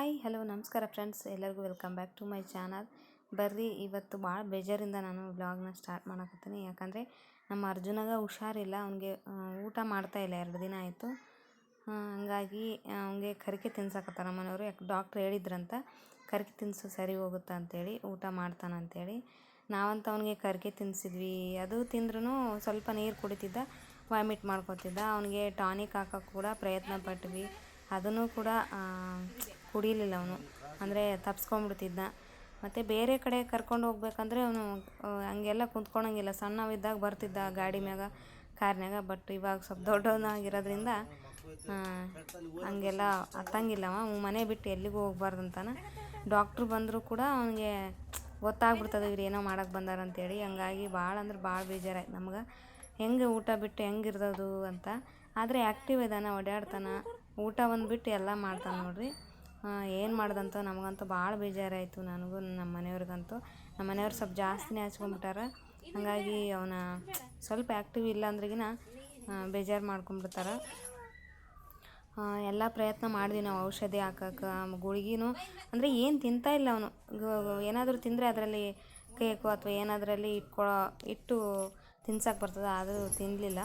Hi hello ನಮಸ್ಕಾರ friends ಎಲ್ಲರಿಗೂ welcome back to my channel ಬರ್ರಿ, ಇವತ್ತು ಭಾಳ ಬೇಜಾರಿಂದ ನಾನು ವ್ಲಾಗ್ನ ಸ್ಟಾರ್ಟ್ ಮಾಡಕತ್ತೀನಿ. ಯಾಕಂದರೆ ನಮ್ಮ ಅರ್ಜುನಾಗ ಹುಷಾರಿಲ್ಲ. ಅವನಿಗೆ ಊಟ ಮಾಡ್ತಾ ಇಲ್ಲ. ಎರಡು ದಿನ ಆಯಿತು. ಹಂಗಾಗಿ ಅವನಿಗೆ ಕರಿಕೆ ತಿನ್ಸಕತ್ತಾರ ನಮ್ಮನೆಯವರು ಯಾಕೆ ಡಾಕ್ಟ್ರ್ ಹೇಳಿದ್ರಂತ. ಕರಿಕೆ ತಿನ್ಸು, ಸರಿ ಹೋಗುತ್ತಾ ಅಂತೇಳಿ, ಊಟ ಮಾಡ್ತಾನಂತೇಳಿ ನಾವಂತ ಅವನಿಗೆ ಕರಿಕೆ ತಿನ್ಸಿದ್ವಿ. ಅದು ತಿಂದ್ರೂ ಸ್ವಲ್ಪ ನೀರು ಕುಡಿತಿದ್ದ ವಾಮಿಟ್ ಮಾಡ್ಕೊತಿದ್ದ. ಅವನಿಗೆ ಟಾನಿಕ್ ಹಾಕೋಕೆ ಕೂಡ ಪ್ರಯತ್ನ ಪಟ್ವಿ. ಅದನ್ನು ಕೂಡ ಕುಡಿಲಿಲ್ಲ ಅವನು. ಅಂದರೆ ತಪ್ಸ್ಕೊಂಡ್ಬಿಡ್ತಿದ್ದ. ಮತ್ತು ಬೇರೆ ಕಡೆ ಕರ್ಕೊಂಡು ಹೋಗ್ಬೇಕಂದ್ರೆ ಅವನು ಹಂಗೆಲ್ಲ ಕುಂತ್ಕೊಳಂಗಿಲ್ಲ. ಸಣ್ಣವಿದ್ದಾಗ ಬರ್ತಿದ್ದ ಗಾಡಿ ಮ್ಯಾಗ ಕಾರ್ನ್ಯಾಗ ಬಟ್ ಇವಾಗ ಸ್ವಲ್ಪ ದೊಡ್ಡವನಾಗಿರೋದ್ರಿಂದ ಹಂಗೆಲ್ಲ ಹತ್ತಂಗಿಲ್ಲ ಅವ. ಮನೆ ಬಿಟ್ಟು ಎಲ್ಲಿಗೂ ಹೋಗ್ಬಾರ್ದು ಅಂತಾನೆ ಡಾಕ್ಟ್ರು ಬಂದರೂ ಕೂಡ ಅವನಿಗೆ ಗೊತ್ತಾಗ್ಬಿಡ್ತದೆ, ಇವ್ರು ಏನೋ ಮಾಡೋಕ್ಕೆ ಬಂದಾರ ಅಂತೇಳಿ ಹಂಗಾಗಿ ಭಾಳ ಅಂದ್ರೆ ಭಾಳ ಬೇಜಾರಾಯ್ತು ನಮ್ಗೆ. ಹೆಂಗೆ ಊಟ ಬಿಟ್ಟು ಹೆಂಗೆ ಇರ್ದದು ಅಂತ. ಆದರೆ ಆ್ಯಕ್ಟಿವ್ ಇದ್ದಾನೆ ಓಡಾಡ್ತಾನೆ. ಊಟ ಒಂದು ಬಿಟ್ಟು ಎಲ್ಲ ಮಾಡ್ತಾನೆ ನೋಡ್ರಿ. ಏನು ಮಾಡ್ದಂತ ನಮಗಂತೂ ಭಾಳ ಬೇಜಾರಾಯಿತು ನನಗೂ ನಮ್ಮ ಮನೆಯವ್ರಿಗಂತೂ. ನಮ್ಮ ಮನೆಯವ್ರು ಸ್ವಲ್ಪ ಜಾಸ್ತಿನೇ ಹಚ್ಕೊಂಡ್ಬಿಟ್ಟಾರ ಹಾಗಾಗಿ ಅವನ ಸ್ವಲ್ಪ ಆ್ಯಕ್ಟಿವ್ ಇಲ್ಲ ಅಂದ್ರಗಿನ ಬೇಜಾರು ಮಾಡ್ಕೊಂಬಿಡ್ತಾರೆ. ಎಲ್ಲ ಪ್ರಯತ್ನ ಮಾಡಿದ್ವಿ ನಾವು ಔಷಧಿ ಹಾಕಕ್ಕೆ ಗುಳಿಗಿನೂ. ಅಂದರೆ ಏನು ತಿಂತಾ ಇಲ್ಲ ಅವನು. ಏನಾದರೂ ತಿಂದರೆ ಅದರಲ್ಲಿ ಕೇಕು ಅಥವಾ ಏನಾದರಲ್ಲಿ ಇಟ್ಕೊಳ್ಳೋ ಇಟ್ಟು ತಿನ್ಸಕ್ಕೆ ಬರ್ತದೆ ಅದು ತಿನ್ನಲಿಲ್ಲ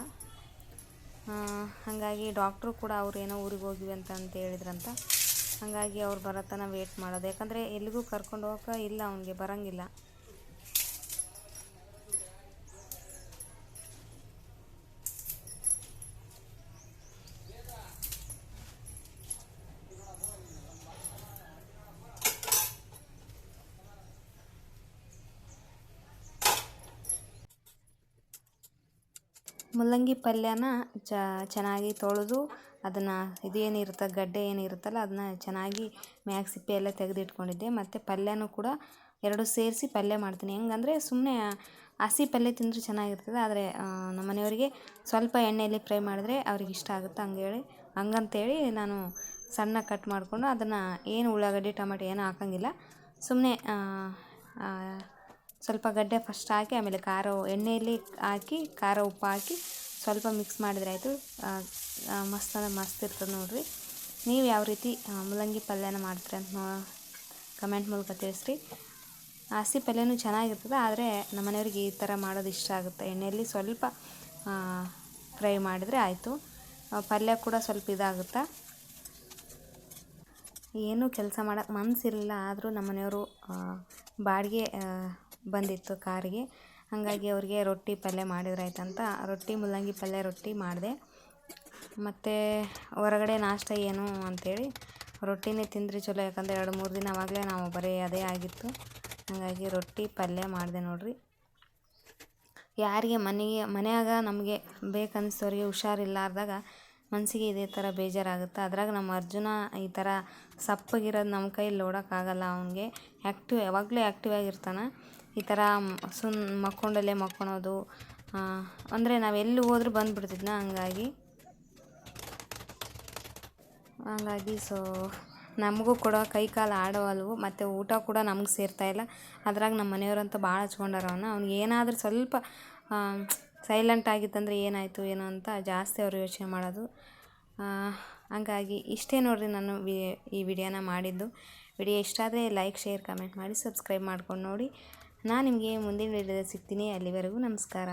ಹಾಗಾಗಿ ಡಾಕ್ಟ್ರು ಕೂಡ ಅವ್ರು ಏನೋ ಊರಿಗೆ ಹೋಗಿವಿ ಅಂತ ಅಂತ ಹೇಳಿದ್ರಂತ. ಹಾಗಾಗಿ ಅವ್ರು ಬರೋ ತನಕ ವೇಟ್ ಮಾಡೋದು. ಯಾಕಂದರೆ ಎಲ್ಲಿಗೂ ಕರ್ಕೊಂಡು ಹೋಗೋಕೆ ಇಲ್ಲ ಅವ್ನಿಗೆ ಬರೋಂಗಿಲ್ಲ. ಮುಲ್ಲಂಗಿ ಪಲ್ಯನ ಚೆನ್ನಾಗಿ ತೊಳೆದು ಅದನ್ನು ಇದೇನಿರುತ್ತೆ ಗಡ್ಡೆ ಏನಿರುತ್ತಲ್ಲ ಅದನ್ನ ಚೆನ್ನಾಗಿ ಮ್ಯಾಗ ಸಿಪ್ಪೆ ಎಲ್ಲ ತೆಗೆದಿಟ್ಕೊಂಡಿದ್ದೆ. ಮತ್ತು ಪಲ್ಯನೂ ಕೂಡ ಎರಡು ಸೇರಿಸಿ ಪಲ್ಯ ಮಾಡ್ತೀನಿ. ಹೆಂಗಂದರೆ ಸುಮ್ಮನೆ ಹಸಿ ಪಲ್ಯ ತಿಂದರೆ ಚೆನ್ನಾಗಿರ್ತದೆ. ಆದರೆ ನಮ್ಮ ಮನೆಯವರಿಗೆ ಸ್ವಲ್ಪ ಎಣ್ಣೆಯಲ್ಲಿ ಫ್ರೈ ಮಾಡಿದ್ರೆ ಅವ್ರಿಗೆ ಇಷ್ಟ ಆಗುತ್ತೆ ಹಂಗೇಳಿ ಹಂಗಂತೇಳಿ ನಾನು ಸಣ್ಣ ಕಟ್ ಮಾಡಿಕೊಂಡು ಅದನ್ನು ಏನು ಉಳ್ಳಾಗಡ್ಡಿ, ಟೊಮೆಟೊ ಏನೂ ಹಾಕೋಂಗಿಲ್ಲ. ಸುಮ್ಮನೆ ಸ್ವಲ್ಪ ಗಡ್ಡೆ ಫಸ್ಟ್ ಹಾಕಿ, ಆಮೇಲೆ ಖಾರ ಎಣ್ಣೆಯಲ್ಲಿ ಹಾಕಿ, ಖಾರ ಉಪ್ಪು ಹಾಕಿ ಸ್ವಲ್ಪ ಮಿಕ್ಸ್ ಮಾಡಿದ್ರೆ ಆಯಿತು. ಮಸ್ತ್ ಅಂದರೆ ಮಸ್ತ್ ಇರ್ತದೆ ನೋಡಿರಿ. ನೀವು ಯಾವ ರೀತಿ ಮೂಲಂಗಿ ಪಲ್ಯನ ಮಾಡ್ತೀರಿ ಅಂತ ನೋ ಕಮೆಂಟ್ ಮೂಲಕ ತಿಳಿಸ್ರಿ. ಹಸಿ ಪಲ್ಯನೂ ಚೆನ್ನಾಗಿರ್ತದೆ, ಆದರೆ ನಮ್ಮ ಮನೆಯವ್ರಿಗೆ ಈ ಥರ ಮಾಡೋದು ಇಷ್ಟ ಆಗುತ್ತೆ. ಎಣ್ಣೆಯಲ್ಲಿ ಸ್ವಲ್ಪ ಫ್ರೈ ಮಾಡಿದರೆ ಆಯಿತು. ಪಲ್ಯ ಕೂಡ ಸ್ವಲ್ಪ ಇದಾಗುತ್ತೆ? ಏನೂ ಕೆಲಸ ಮಾಡೋಕ್ಕೆ ಮನಸ್ಸಿರಲಿಲ್ಲ ಆದರೂ ನಮ್ಮ ಮನೆಯವರು ಬಾಡಿಗೆ ಬಂದಿತ್ತು ಕಾರಿಗೆ. ಹಾಗಾಗಿ ಅವ್ರಿಗೆ ರೊಟ್ಟಿ ಪಲ್ಯ ಮಾಡಿದ್ರಾಯ್ತಂತ. ರೊಟ್ಟಿ ಮೂಲಂಗಿ ಪಲ್ಯ ರೊಟ್ಟಿ ಮಾಡಿದೆ. ಮತ್ತು ಹೊರಗಡೆ ನಾಷ್ಟ ಏನು ಅಂಥೇಳಿ ರೊಟ್ಟಿನೇ ತಿಂದರೆ ಚಲೋ, ಯಾಕಂದರೆ ಎರಡು, ಮೂರು ದಿನ ಆವಾಗಲೇ ನಾವು ಬರೀ ಅದೇ ಆಗಿತ್ತು. ಹಾಗಾಗಿ ರೊಟ್ಟಿ, ಪಲ್ಯ ಮಾಡಿದೆ ನೋಡಿರಿ. ಯಾರಿಗೆ ಮನೆಗೆ, ಮನೆಯಾಗ ನಮಗೆ ಬೇಕನ್ನಿಸೋರಿಗೆ ಹುಷಾರಿಲ್ಲಾರ್ದಾಗ ಮನಸ್ಸಿಗೆ ಇದೇ ಥರ ಬೇಜಾರಾಗುತ್ತೆ. ಅದ್ರಾಗ ನಮ್ಮ ಅರ್ಜುನ ಈ ಥರ ಸಪ್ಪಗಿರೋದು ನಮ್ಮ ಕೈಯಲ್ಲಿ ನೋಡೋಕ್ಕಾಗಲ್ಲ ಅವನಿಗೆ. ಆ್ಯಕ್ಟಿವ್ ಯಾವಾಗಲೂ ಆ್ಯಕ್ಟಿವ್ ಆಗಿರ್ತಾನೆ. ಈ ಥರ ಸುನ್ ಮಕ್ಕೊಂಡಲ್ಲೇ ಮಕ್ಕೊಳೋದು ಅಂದರೆ ನಾವು ಎಲ್ಲಿ ಹೋದ್ರೂ ಬಂದುಬಿಡ್ತಿದ್ನ ಹಂಗಾಗಿ. ಹಂಗಾಗಿ ಸೊ, ನಮಗೂ ಕೂಡ ಕೈ ಕಾಲು ಆಡೋವಲ್ವು, ಮತ್ತು ಊಟ ಕೂಡ ನಮ್ಗೆ ಸೇರ್ತಾಯಿಲ್ಲ ಅದ್ರಾಗ ನಮ್ಮ ಮನೆಯವರಂತೂ ಭಾಳ ಹಚ್ಕೊಂಡಾರ ಅವನು. ಅವ್ನಿಗೆ ಏನಾದರೂ ಸ್ವಲ್ಪ ಸೈಲೆಂಟ್ ಆಗಿತ್ತಂದರೆ ಏನಾಯಿತು, ಏನೋ ಅಂತ ಜಾಸ್ತಿ ಅವರು ಯೋಚನೆ ಮಾಡೋದು. ಹಂಗಾಗಿ ಇಷ್ಟೇ ನೋಡಿರಿ ನಾನು ಈ ವಿಡಿಯೋನ ಮಾಡಿದ್ದು. ವಿಡಿಯೋ ಇಷ್ಟ ಆದರೆ ಲೈಕ್, ಶೇರ್, ಕಮೆಂಟ್ ಮಾಡಿ, ಸಬ್ಸ್ಕ್ರೈಬ್ ಮಾಡ್ಕೊಂಡು ನೋಡಿ. ನಾನು ನಿಮಗೆ ಮುಂದಿನ ವಿಡಿಯೋದಲ್ಲಿ ಸಿಗ್ತೀನಿ ಅಲ್ಲಿವರೆಗೂ ನಮಸ್ಕಾರ.